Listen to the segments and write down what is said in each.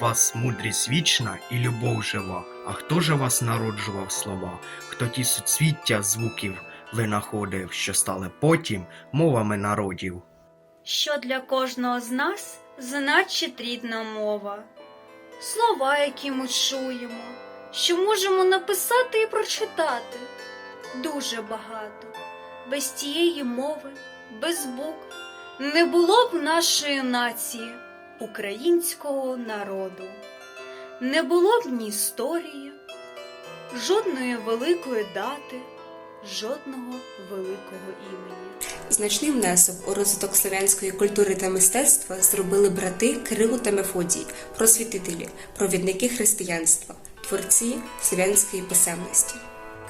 Вас мудрість вічна і любов жива. А хто же вас народжував слова? Хто ті суцвіття звуків винаходив, що стали потім мовами народів? що для кожного з нас значить рідна мова, слова, які ми чуємо, що можемо написати і прочитати. Дуже багато. Без тієї мови, без букв не було б нашої нації, українського народу. Не було б ні історії, жодної великої дати, жодного великого імені. Значний внесок у розвиток слов'янської культури та мистецтва зробили брати Кирило та Мефодій, просвітителі, провідники християнства, творці слов'янської писемності.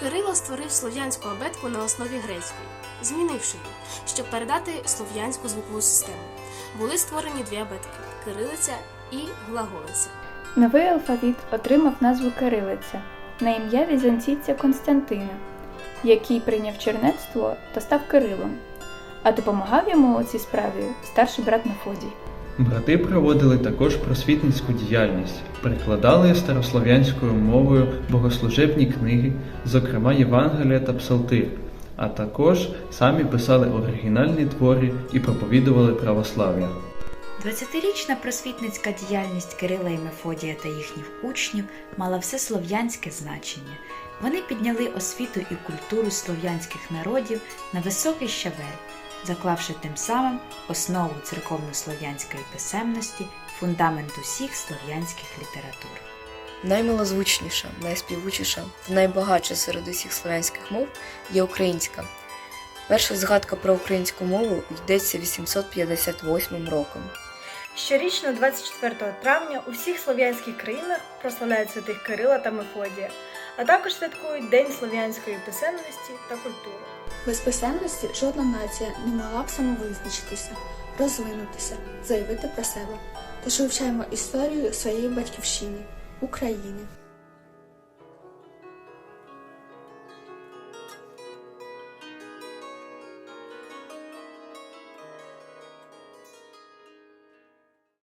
Кирило створив слов'янську абетку на основі грецької, змінивши її, щоб передати слов'янську звукову систему. Були створені дві абетки кирилиця і глаголиця. Новий алфавіт отримав назву кирилиця на ім'я візантійця Константина, який прийняв чернецтво та став Кирилом, а допомагав йому у цій справі старший брат Мефодій. Брати проводили також просвітницьку діяльність, перекладали старослов'янською мовою богослужебні книги, зокрема Євангелія та Псалтир, а також самі писали оригінальні твори і проповідували православ'я. 20-річна просвітницька діяльність Кирила і Мефодія та їхніх учнів мала всеслов'янське значення. Вони підняли освіту і культуру слов'янських народів на високий щабель, заклавши тим самим основу церковнослов'янської писемності, фундамент усіх слов'янських літератур. Наймилозвучніша, найспівучіша та найбагатша серед усіх слов'янських мов є українська. Перша згадка про українську мову йдеться 858 роком. Щорічно, 24 травня, у всіх слов'янських країнах прославляють святих Кирила та Мефодія, а також святкують День слов'янської писемності та культури. Без писемності жодна нація не могла б самовизначитися, розвинутися, заявити про себе. Тож вивчаємо історію своєї батьківщини України.